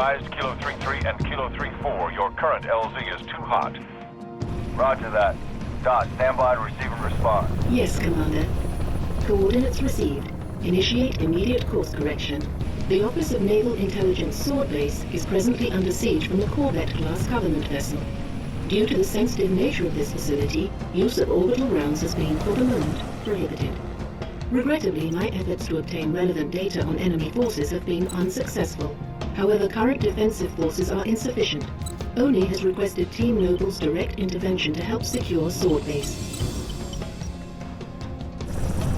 advised, Kilo 3-3 and Kilo 3-4, your current LZ is too hot. Roger that. Dot, stand by receive and respond. Yes, Commander. Coordinates received. Initiate immediate course correction. The Office of Naval Intelligence Sword Base is presently under siege from a Corvette-class Covenant vessel. Due to the sensitive nature of this facility, use of orbital rounds has been, for the moment, prohibited. Regrettably, my efforts to obtain relevant data on enemy forces have been unsuccessful. However, current defensive forces are insufficient. ONI has requested Team Noble's direct intervention to help secure Sword Base.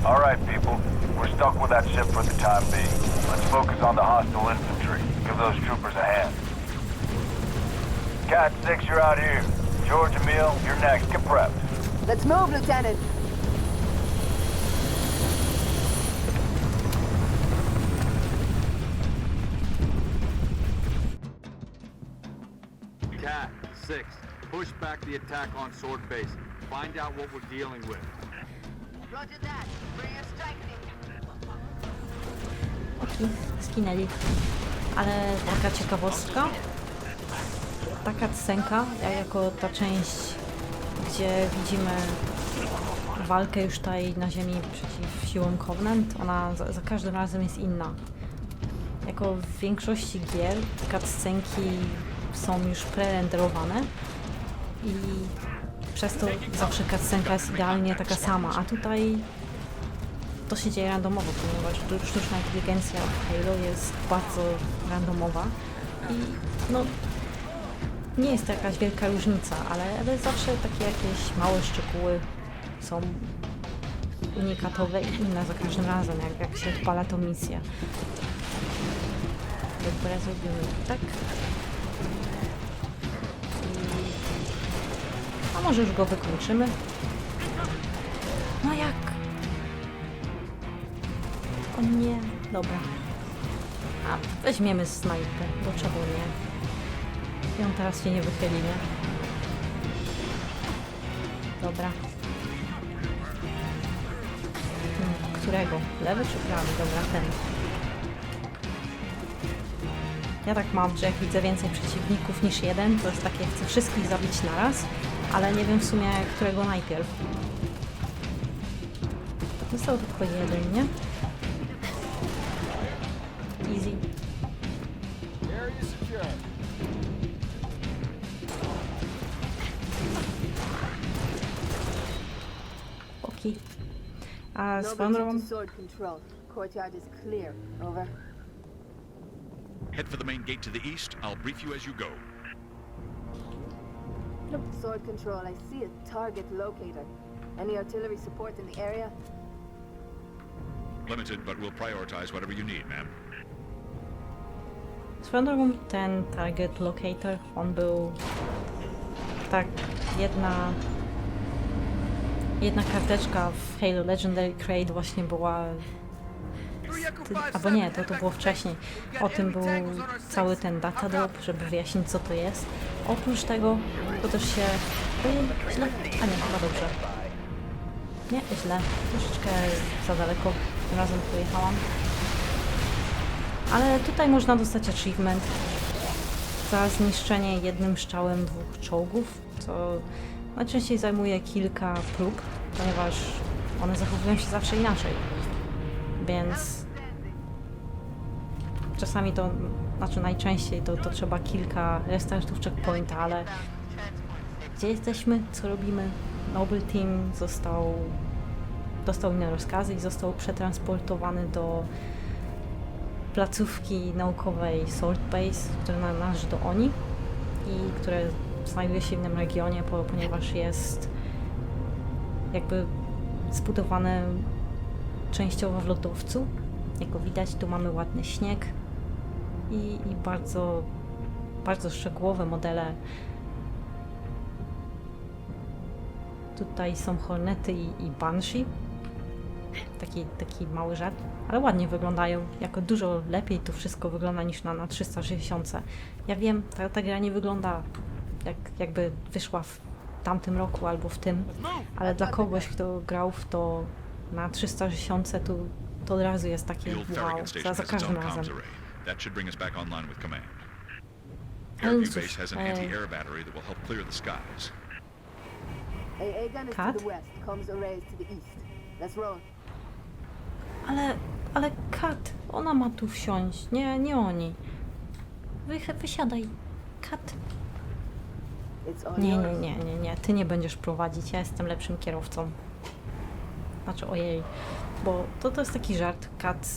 All right, people. We're stuck with that ship for the time being. Let's focus on the hostile infantry. Give those troopers a hand. Cat 6, you're out here. George Emil, you're next. Get prepped. Let's move, Lieutenant. Cat, 6. Push back the attack on Sword Base. Find out what we're dealing with. Roger that. Bring us strengthening. Oki, skinęli. Ale taka ciekawostka. Taka scenka, jako ta część, gdzie widzimy walkę już tutaj na ziemi przeciw siłom Covenant, ona za, za każdym razem jest inna. Jako w większości gier cutscenki są już prerenderowane i przez to zawsze cutscenka jest idealnie taka sama, a tutaj to się dzieje randomowo, ponieważ tu- sztuczna inteligencja w Halo jest bardzo randomowa i no nie jest to jakaś wielka różnica, ale, ale zawsze takie jakieś małe szczegóły są unikatowe i inne za każdym razem, jak, jak się odpala tą misję. Dobra, zrobimy tak. Może już go wykończymy? No jak? O nie, dobra. A weźmiemy snajpę, bo czego nie? On teraz się nie wychyli, nie? Dobra. Hmm, Którego? Lewy czy prawy? Dobra, ten. Ja tak mam, że jak widzę więcej przeciwników niż jeden, to jest takie, chcę wszystkich zabić naraz, ale nie wiem w sumie, którego najpierw. Został tylko jeden, nie? Easy. Oki. A swoją drogą, to sword control. Courtyard is clear. Over. Head for the main gate to the east. I'll brief you as you go. Sword control. I see a target locator. Any artillery support in the area? Limited, but we'll prioritize whatever you need, ma'am. swoją ten target locator, on był tak jedna jedna karteczka w Halo Legendary Crate właśnie była ty, albo nie, to, to było wcześniej. O tym był cały ten data drop, żeby wyjaśnić co to jest. Oprócz tego to też się... Ojej, źle? A nie, chyba dobrze. Nie, źle. Troszeczkę za daleko tym razem pojechałam. Ale tutaj można dostać achievement za zniszczenie jednym strzałem dwóch czołgów, co najczęściej zajmuje kilka prób, ponieważ one zachowują się zawsze inaczej. Więc czasami to, znaczy najczęściej to, to trzeba kilka restartów checkpointa, ale gdzie jesteśmy, co robimy? Noble Team został, dostał inne rozkazy i został przetransportowany do placówki naukowej Sword Base, która należy do ONI i które znajduje się w innym regionie, po, ponieważ jest jakby zbudowane częściowo w lodowcu. Jak widać, tu mamy ładny śnieg i, i bardzo, bardzo szczegółowe modele. Tutaj są Hornety i, i Banshee. Taki, taki mały żart, ale ładnie wyglądają. Jako dużo lepiej to wszystko wygląda niż na, na 360. Ja wiem, ta, ta gra nie wygląda jak, jakby wyszła w tamtym roku albo w tym, ale dla kogoś, kto grał w to na 360, to, to od razu jest takie wow, za, za każdym razem. That should bring us back online with command. Ale Airview Base has an anti-air battery that will help clear the skies. AA gun is Cut? to the west, comms arrays to the east. Let's roll. Ale, ale Kat, ona ma tu wsiąść, nie, nie oni. Wy, wysiadaj. Kat. It's all Nie, yours. nie, nie, nie, nie, ty nie będziesz prowadzić, ja jestem lepszym kierowcą. Znaczy, ojej, bo to, to jest taki żart, Kat,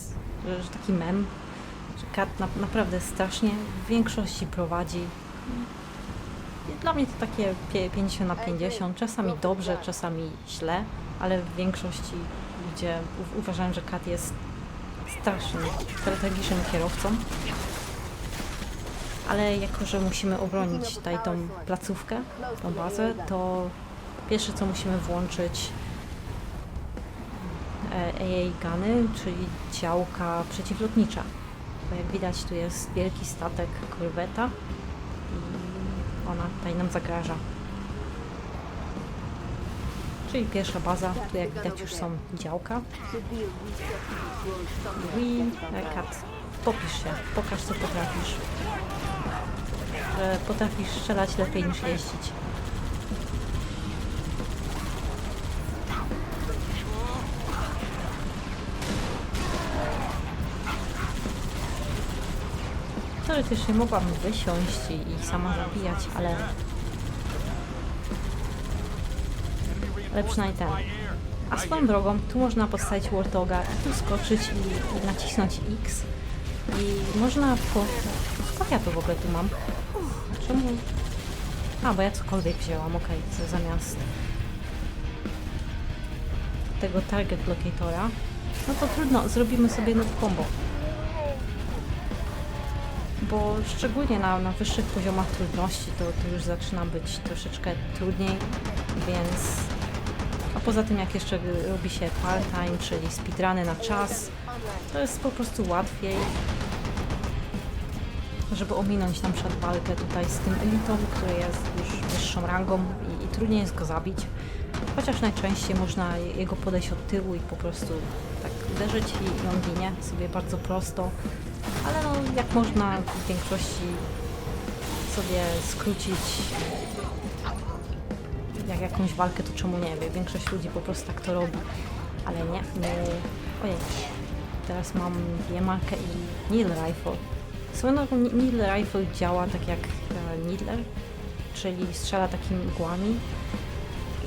że, że taki mem, Kat na, naprawdę strasznie w większości prowadzi. Dla mnie to takie pie- 50 na 50, czasami dobrze, czasami źle, ale w większości ludzie uważają, że Kat jest strasznym, strategicznym kierowcą. Ale jako, że musimy obronić tutaj tą placówkę, tą bazę, to pierwsze co musimy włączyć e, AA Guny, czyli działka przeciwlotnicza. Bo jak widać tu jest wielki statek korweta i ona tutaj nam zagraża. Czyli pierwsza baza, tu jak widać już są działka. Ground. Kat, popisz się, pokaż co potrafisz. Że potrafisz strzelać lepiej niż jeździć. Teoretycznie mogłam wysiąść i, sama zabijać, ale... Ale przynajmniej ten. A swoją drogą, tu można postawić Warthoga i tu skoczyć i, nacisnąć X. I można po... Skąd ja to w ogóle tu mam? Czemu? A, bo ja cokolwiek wzięłam, okej, co zamiast tego target locatora. No to trudno, zrobimy sobie nowy combo. Bo szczególnie na, na wyższych poziomach trudności to, to już zaczyna być troszeczkę trudniej, więc a poza tym, jak jeszcze robi się part-time, czyli speedruny na czas, to jest po prostu łatwiej, żeby ominąć na przykład walkę tutaj z tym elitą, który jest już wyższą rangą i, i trudniej jest go zabić. Chociaż najczęściej można jego podejść od tyłu i po prostu tak uderzyć i, on ginie sobie bardzo prosto. Ale no, jak można w większości sobie skrócić jak jakąś walkę, to czemu nie wie? Większość ludzi po prostu tak to robi. Ale nie, nie. Ojej. Teraz mam biemarkę i needle rifle. Ni- needle rifle działa tak jak e, needler, czyli strzela takimi igłami.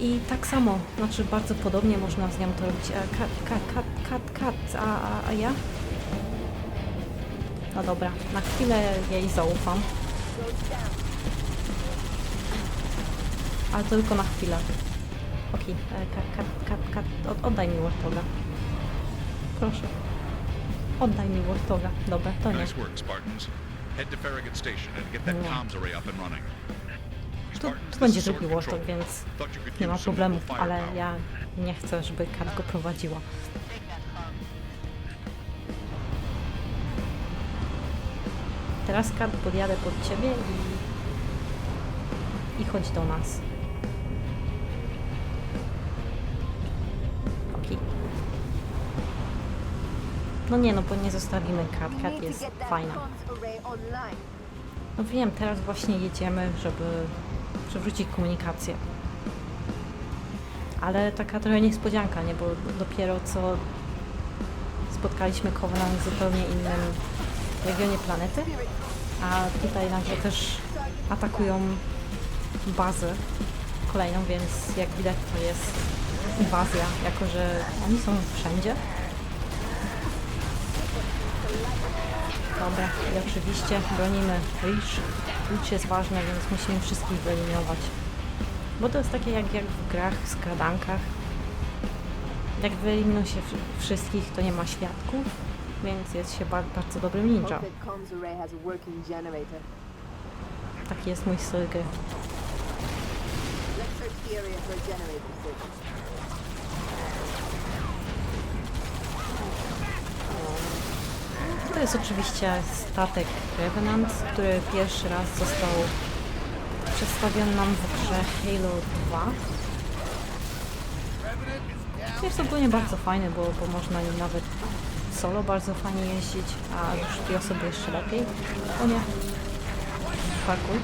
I tak samo, znaczy bardzo podobnie można z nią to robić. E, kat, kat, kat, kat, kat, a, a, a ja? No dobra, na chwilę jej zaufam. Ale to tylko na chwilę. Okej, e, kat, kat, kat, kat, od, oddaj mi Warthoga. Proszę. Oddaj mi Warthoga. Dobra, to nie. Tu, tu będzie drugi. Warthog, więc nie ma local ale ja nie chcę, żeby Kat go prowadziła. Teraz Kat podjadę pod ciebie i, i chodź do nas. Okej. No nie, no bo nie zostawimy Kat. Kat jest fajna. No wiem, teraz właśnie jedziemy, żeby przywrócić komunikację. Ale taka trochę niespodzianka, nie? Bo dopiero co spotkaliśmy Covenant w zupełnie innym regionie planety, a tutaj nagle też atakują bazę kolejną, więc jak widać to jest inwazja, jako że oni są wszędzie. Dobra, i oczywiście bronimy Reach. Reach jest ważny, więc musimy wszystkich wyeliminować. Bo to jest takie jak, jak w grach, skradankach. Jak wyeliminują się wszy- wszystkich, to nie ma świadków, więc jest się ba- bardzo dobrym ninja. Taki jest mój signal. To jest oczywiście statek Revenant, który pierwszy raz został przedstawiony nam w grze Halo 2. Jest ogólnie bardzo fajny, bo, bo można nim nawet solo bardzo fajnie jeździć, a już dwie osoby jeszcze lepiej. O nie. parkour.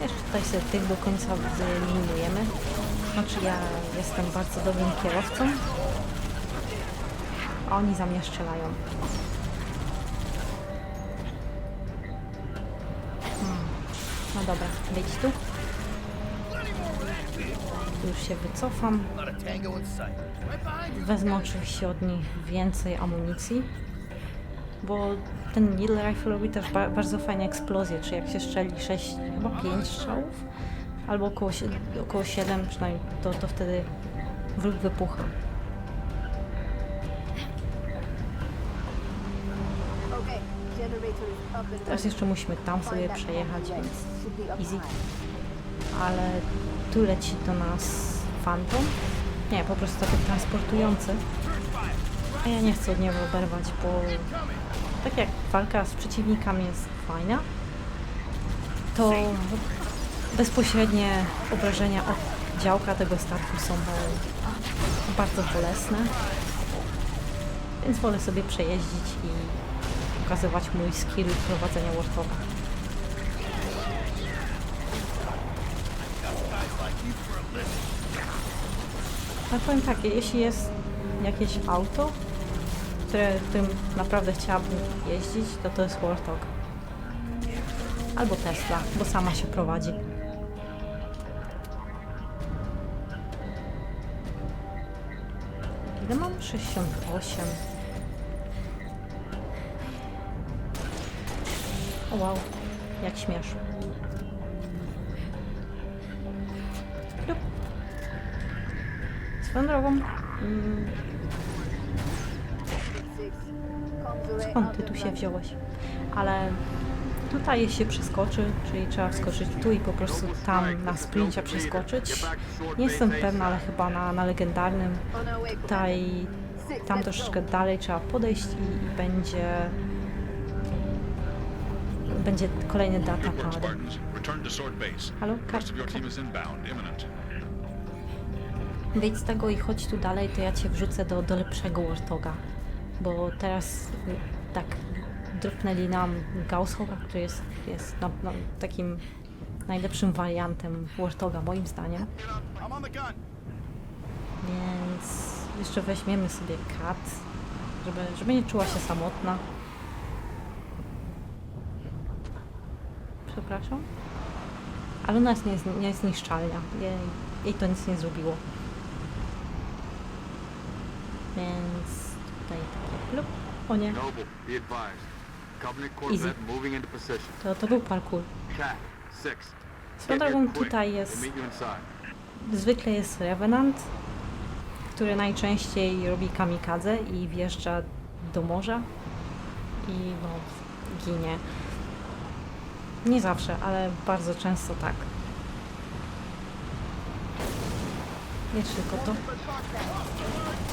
Jeszcze tutaj sobie tych do końca wyeliminujemy. Znaczy ja jestem bardzo dobrym kierowcą. A oni za mnie strzelają. Hmm. No dobra, wyjdź tu. Już się wycofam. Wezmę oczywiście od nich więcej amunicji, bo ten Needle Rifle robi też ba bardzo fajne eksplozje, czy jak się strzeli 6, chyba 5 strzałów, albo około, około 7 przynajmniej, to, to wtedy wróg wypucha. Teraz jeszcze musimy tam sobie przejechać, więc easy. Ale tu leci do nas Phantom. Nie, po prostu taki transportujący. A ja nie chcę od niego oberwać, bo tak jak walka z przeciwnikami jest fajna, to bezpośrednie obrażenia od działka tego statku są bardzo bolesne. Więc wolę sobie przejeździć i pokazywać mój skill prowadzenia Warthoga. Ale powiem tak, jeśli jest jakieś auto, które, którym naprawdę chciałabym jeździć, to to jest Warthog. Albo Tesla, bo sama się prowadzi. Ile mam? 68. O wow, jak śmiesz. Swoją drogą, mm, skąd ty tu się wziąłeś? Ale tutaj się przeskoczy, czyli trzeba wskoczyć tu i po prostu tam na sprincie przeskoczyć. Nie jestem pewna, ale chyba na, na legendarnym. Tutaj tam troszeczkę dalej trzeba podejść i, i będzie będzie kolejny data Good work, Wyjdź z tego i chodź tu dalej, to ja cię wrzucę do, do lepszego Warthoga. Bo teraz y, tak dropnęli nam Gaushoga, który jest, jest na, na, takim najlepszym wariantem Warthoga moim zdaniem. Więc jeszcze weźmiemy sobie Kat, żeby, żeby nie czuła się samotna. Przepraszam. Ale ona jest niez, niezniszczalna. Jej, jej to nic nie zrobiło. Więc tutaj takie plup. O nie, position. to, to był parkour. Swoją drogą tutaj jest, zwykle jest Revenant, który najczęściej robi kamikadze i wjeżdża do morza i no, ginie. Nie zawsze, ale bardzo często tak. Nie tylko to.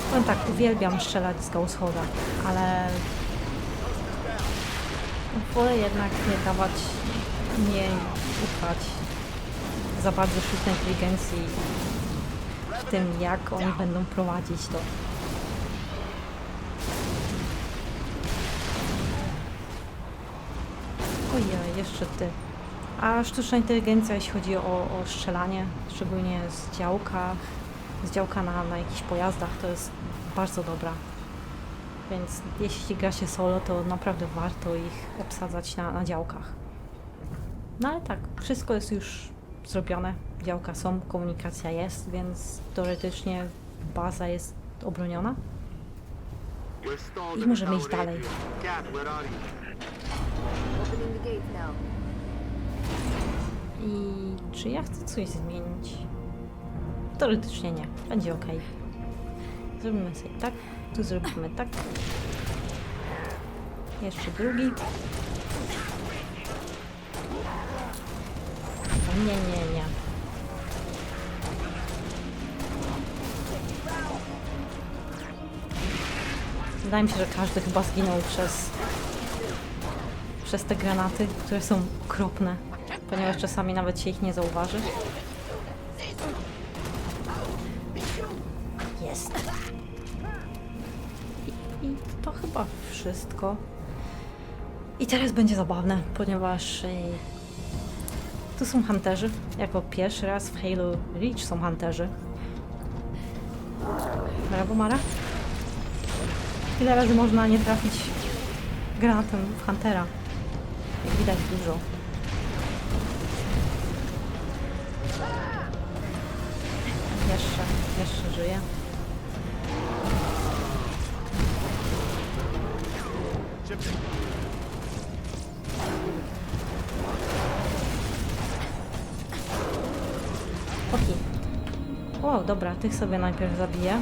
Powiem tak, uwielbiam strzelać z Gaushoda, ale wolę jednak nie dawać, nie ufać za bardzo sztucznej inteligencji w tym, jak oni będą prowadzić to. Ojej, jeszcze ty. A sztuczna inteligencja, jeśli chodzi o, o strzelanie, szczególnie z działka, z działka na, na jakichś pojazdach, to jest bardzo dobra. Więc jeśli gra się solo, to naprawdę warto ich obsadzać na, na działkach. No ale tak, wszystko jest już zrobione. Działka są, komunikacja jest, więc teoretycznie baza jest obroniona. I możemy iść dalej. I czy ja chcę coś zmienić? Teoretycznie nie. Będzie ok. Zrobimy sobie tak. Tu zrobimy tak. Jeszcze drugi. Nie, nie, nie. Wydaje mi się, że każdy chyba zginął przez przez te granaty, które są okropne, ponieważ czasami nawet się ich nie zauważy. Jest. I, I to chyba wszystko. I teraz będzie zabawne, ponieważ y, tu są hunterzy. Jako pierwszy raz w Halo Reach są hunterzy. Brawo, Mara. Ile razy można nie trafić granatem w Huntera? Jak widać dużo. Jeszcze, jeszcze żyje. Dobra, tych sobie najpierw zabiję.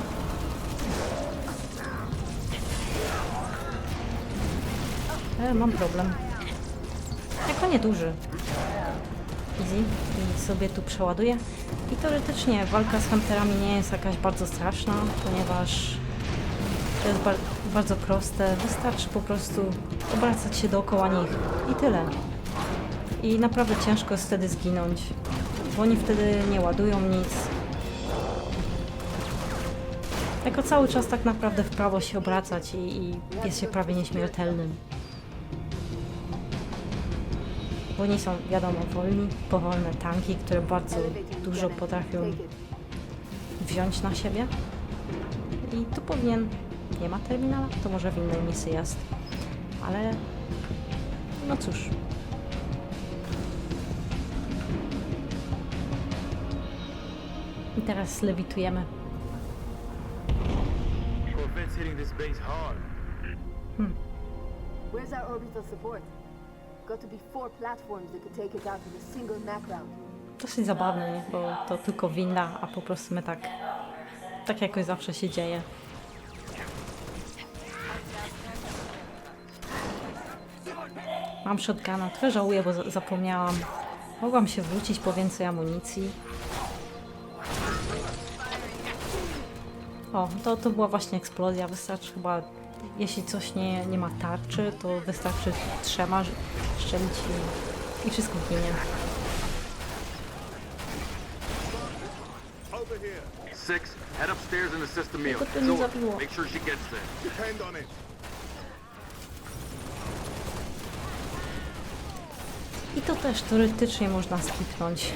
E, mam problem. Jako nieduży. Easy. I sobie tu przeładuję. I teoretycznie walka z hunterami nie jest jakaś bardzo straszna, ponieważ to jest bar bardzo proste. Wystarczy po prostu obracać się dookoła nich. I tyle. I naprawdę ciężko jest wtedy zginąć, bo oni wtedy nie ładują nic. Jako cały czas tak naprawdę w prawo się obracać i, i jest się prawie nieśmiertelnym. Bo oni są, wiadomo, wolni, powolne tanki, które bardzo dużo potrafią wziąć na siebie. I tu powinien... Nie ma terminala? To może w innej misji jest. Ale... No cóż. I teraz lewitujemy. Corvette's hitting this base hard. Where's our orbital support? Got to be four platforms that could take it out with a single knockdown. Dosyć zabawne, nie? bo to tylko winda, a po prostu my tak... Tak jakoś zawsze się dzieje. Mam shotguna, trochę żałuję, bo za- zapomniałam. Mogłam się wrócić po więcej amunicji. O, to, to była właśnie eksplozja. Wystarczy chyba, jeśli coś nie, nie ma tarczy, to wystarczy trzema strzelić i, i wszystko ginie. Six, head upstairs in the system meal. To nie Zor, zabiło. make sure she gets there. Depend on it. I to też teoretycznie można skipnąć.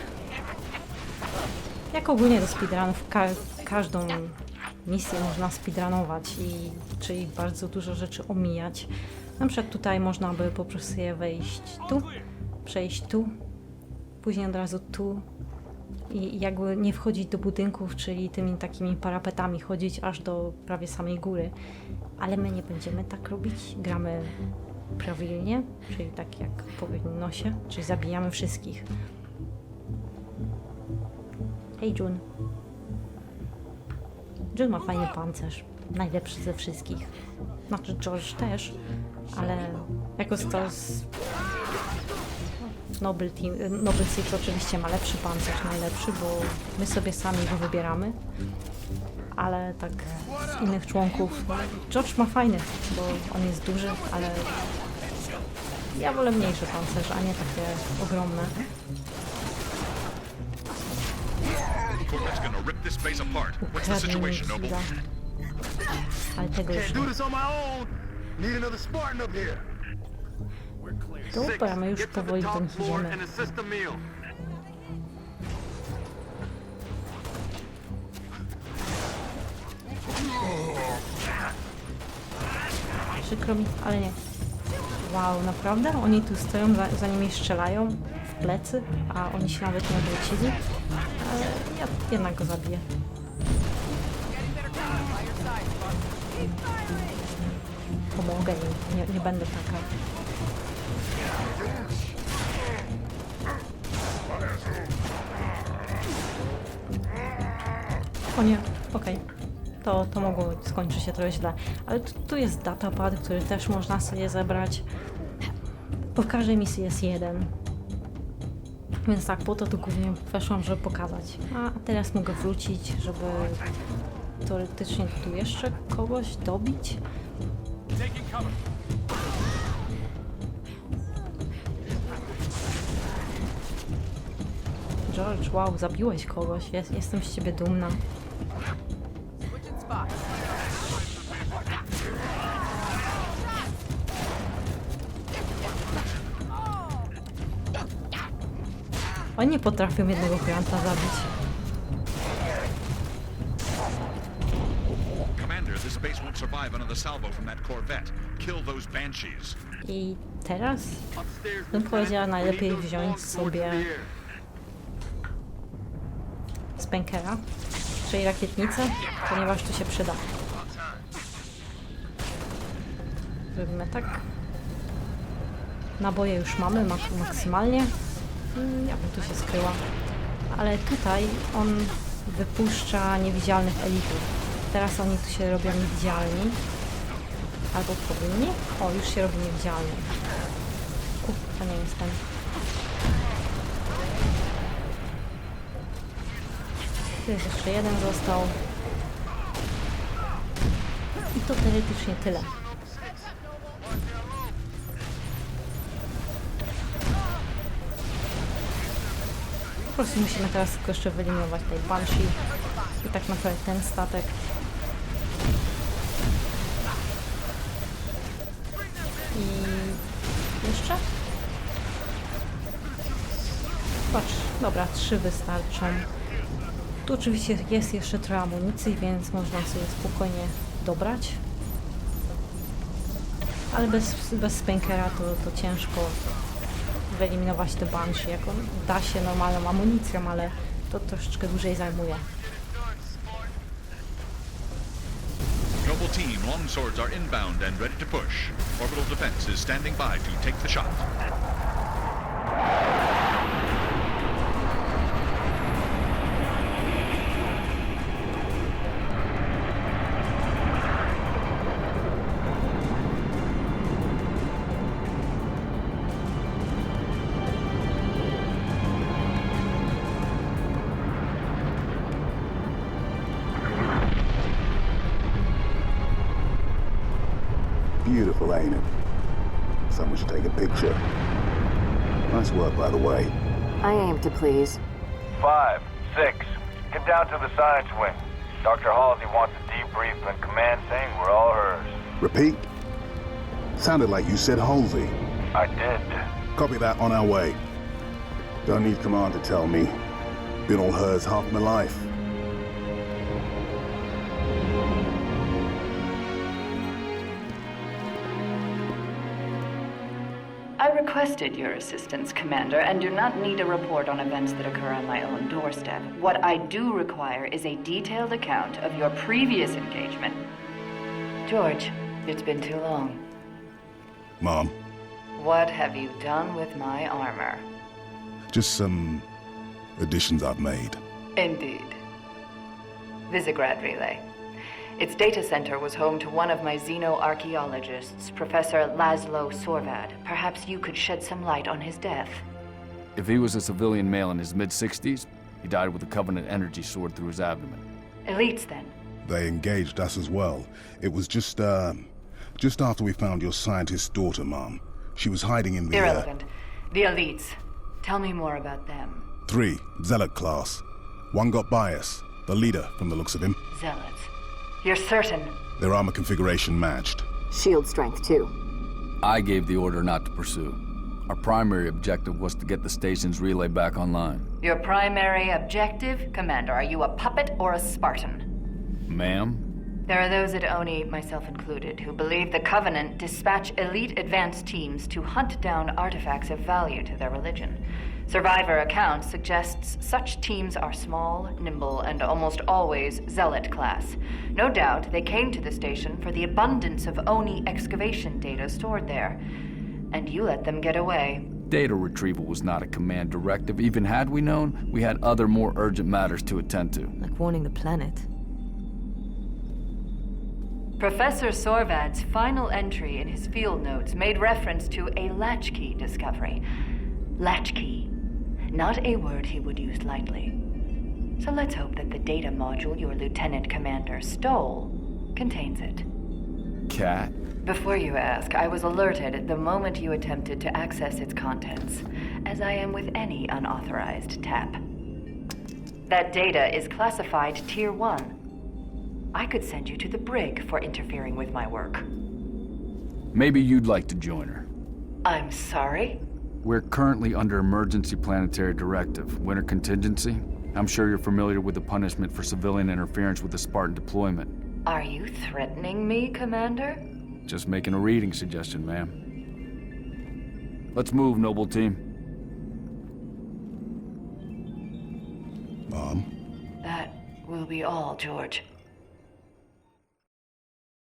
Jak ogólnie do speedrunów, ka każdą misję można speedrunować, i, czyli bardzo dużo rzeczy omijać. Na przykład tutaj można by po prostu je wejść tu, przejść tu, później od razu tu i jakby nie wchodzić do budynków, czyli tymi takimi parapetami chodzić aż do prawie samej góry. Ale my nie będziemy tak robić. Gramy prawilnie, czyli tak jak powinno się, czyli zabijamy wszystkich. Hej Jun. Jun ma fajny pancerz. Najlepszy ze wszystkich. Znaczy George też, ale jako to z Noble, Team, Noble Six oczywiście ma lepszy pancerz, najlepszy, bo my sobie sami go wybieramy. Ale tak z innych członków. George ma fajny, bo on jest duży, ale ja wolę mniejsze pancerze, a nie takie ogromne. Ukradnij mi situation, Noble? chwila. Ale tego już Can't nie. do this on my own. Need another Spartan up here. Dobra, my już get to the powoli floor idziemy. and assist the meal. Przykro mi, ale nie. Wow, naprawdę? Oni tu stoją, za, za nimi strzelają w plecy, a oni się nawet nie odwrócili? Ja jednak go zabiję. Pomogę im, nie, nie będę taka. O nie, okej. To, to mogło skończyć się trochę źle. Ale tu, tu jest datapad, który też można sobie zebrać. W każdej misji jest jeden. Więc tak, po to tu głównie weszłam, żeby pokazać. A teraz mogę wrócić, żeby teoretycznie tu jeszcze kogoś dobić. George, wow, zabiłeś kogoś. Jest, jestem z ciebie dumna. Oni nie potrafią jednego granta zabić. I teraz bym powiedziała najlepiej wziąć sobie. Spenkera, czyli rakietnicę, ponieważ tu się przyda. Zrobimy tak. Naboje już mamy mak maksymalnie. Mm, Ja bym tu się skryła. Ale tutaj on wypuszcza niewidzialnych elitów. Teraz oni tu się robią niewidzialni. Albo powinni? O, już się robi niewidzialny. Kurwa, nie jestem. Tu jest jeszcze jeden został. I to teoretycznie tyle. Prostu musimy teraz tylko jeszcze wyeliminować tej Banshee i tak naprawdę ten statek. I jeszcze? Patrz, dobra, trzy wystarczą. Tu oczywiście jest jeszcze trochę amunicji, więc można sobie spokojnie dobrać. Ale bez, bez Spankera to, to ciężko wyeliminować te Banshee. Jak on da się normalną amunicją, ale to troszeczkę dłużej zajmuje. Noble team, longswords are inbound and ready to push. Orbital defense is standing by to take the shot. Beautiful, ain't it? Someone should take a picture. Nice work, by the way. I aim to please. Five, six, get down to the science wing. Dr. Halsey wants a debrief and command saying we're all hers. Repeat? Sounded like you said Halsey. I did. Copy that on our way. Don't need command to tell me. Been all hers half my life. Requested your assistance, Commander, and do not need a report on events that occur on my own doorstep. What I do require is a detailed account of your previous engagement. George, it's been too long. Mom, What have you done with my armor? just some additions I've made. Indeed. Visegrad Relay. Its data center was home to one of my xenoarchaeologists, Professor Laszlo Sorvad. Perhaps you could shed some light on his death. If he was a civilian male in his mid 60s, he died with a Covenant energy sword through his abdomen. Elites, then. They engaged us as well. It was just, uh, just after we found your scientist's daughter, Mom. She was hiding in the, uh, Irrelevant. The elites. Tell me more about them. three, Zealot class. One got by us, the leader from the looks of him. Zealots. You're certain? Their armor configuration matched. Shield strength, too. I gave the order not to pursue. Our primary objective was to get the station's relay back online. Your primary objective? Commander, are you a puppet or a Spartan? Ma'am? There are those at ONI, myself included, who believe the Covenant dispatch elite advance teams to hunt down artifacts of value to their religion. Survivor accounts suggests such teams are small, nimble, and almost always zealot class. No doubt they came to the station for the abundance of ONI excavation data stored there. And you let them get away. Data retrieval was not a command directive. Even had we known, we had other more urgent matters to attend to. Like warning the planet. Professor Sorvad's final entry in his field notes made reference to a latchkey discovery. Latchkey. Not a word he would use lightly. So let's hope that the data module your lieutenant commander stole contains it. Cat? Before you ask, I was alerted the moment you attempted to access its contents, as I am with any unauthorized tap. That data is classified Tier 1. I could send you to the brig for interfering with my work. Maybe you'd like to join her. I'm sorry? We're currently under emergency planetary directive, winter contingency. I'm sure you're familiar with the punishment for civilian interference with the Spartan deployment. Are you threatening me, Commander? Just making a reading suggestion, ma'am. Let's move, noble team. Mom? That will be all, George.